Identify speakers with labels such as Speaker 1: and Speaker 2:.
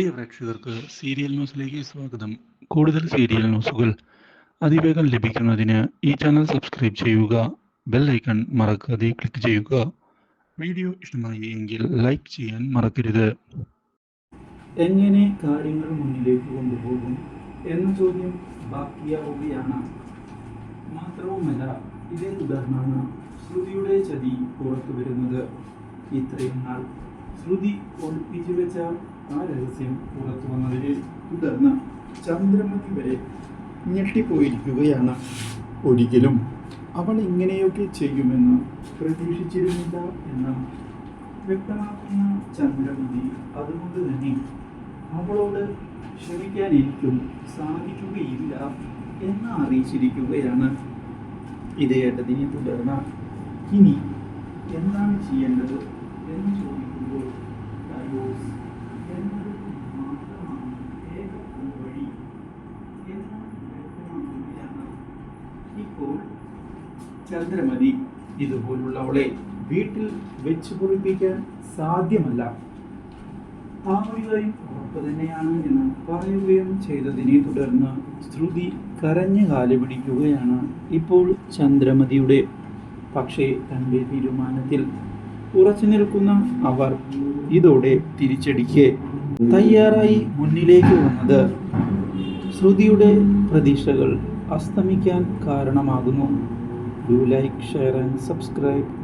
Speaker 1: പ്രിയ പ്രേക്ഷകർക്ക് സീരിയൽ ന്യൂസിലേക്ക് സ്വാഗതം. കൂടുതൽ സീരിയൽ ന്യൂസുകൾ അതിവേഗം ലഭിക്കുന്നതിന് ഈ ചാനൽ സബ്സ്ക്രൈബ് ചെയ്യുക ബെൽ ഐക്കൺ മറക്കാതെ ക്ലിക്ക് ചെയ്യുക. വീഡിയോ ഇഷ്ടമായി എങ്കിൽ ലൈക്ക് ചെയ്യാൻ മറക്കരുത്.
Speaker 2: എങ്ങനെ കാര്യങ്ങൾ മുന്നിലേക്ക് കൊണ്ടുപോകും എന്ന ചോദ്യം ബാക്കിയാവുകയാണ്. മാത്രവുമല്ല ഇതേ തുടർന്നാണ് ശ്രുതിയുടെ ചതി പുറത്തു വരുന്നത് ഇത്രയും നാൾ ശ്രുതി ഒളിപ്പിച്ചു വെച്ച ആ രഹസ്യം പുറത്തു വന്നതിനെ തുടർന്ന് ചന്ദ്രമതി വരെ ഞെട്ടിപ്പോയിരിക്കുകയാണ്. ഒരിക്കലും അവൾ ഇങ്ങനെയൊക്കെ ചെയ്യുമെന്ന് പ്രതീക്ഷിച്ചിരുന്നില്ല എന്ന് വ്യക്തമാക്കുന്ന ചന്ദ്രമതി അതുകൊണ്ട് തന്നെ അവളോട് ക്ഷമിക്കാൻ എനിക്കും സാധിക്കുകയില്ല എന്ന് അറിയിച്ചിരിക്കുകയാണ്. ഇതേട്ടതിനെ തുടർന്ന് ഇനി എന്താണ് ചെയ്യേണ്ടത് എന്ന് ഇപ്പോൾ ചന്ദ്രമതി ഇതുപോലുള്ളവളെ വീട്ടിൽ വെച്ച് പൊറിപ്പിക്കാൻ സാധ്യമല്ല. കാര്യം ഉറപ്പ് തന്നെയാണ് എന്ന് പറയുകയും ചെയ്തതിനെ തുടർന്ന് ശ്രുതി കരഞ്ഞു കാൽ പിടിക്കുകയാണ് ഇപ്പോൾ ചന്ദ്രമതിയുടെ. പക്ഷേ തന്റെ തീരുമാനത്തിൽ ഉറച്ചു നിൽക്കുന്ന അവർ ഇതോടെ തിരിച്ചടിക്ക് തയ്യാറായി മുന്നിലേക്ക് വന്നത് ശ്രുതിയുടെ പ്രതീക്ഷകൾ. അസ്തമിക്കാൻ കാരണമാകുന്നു. Do like share and subscribe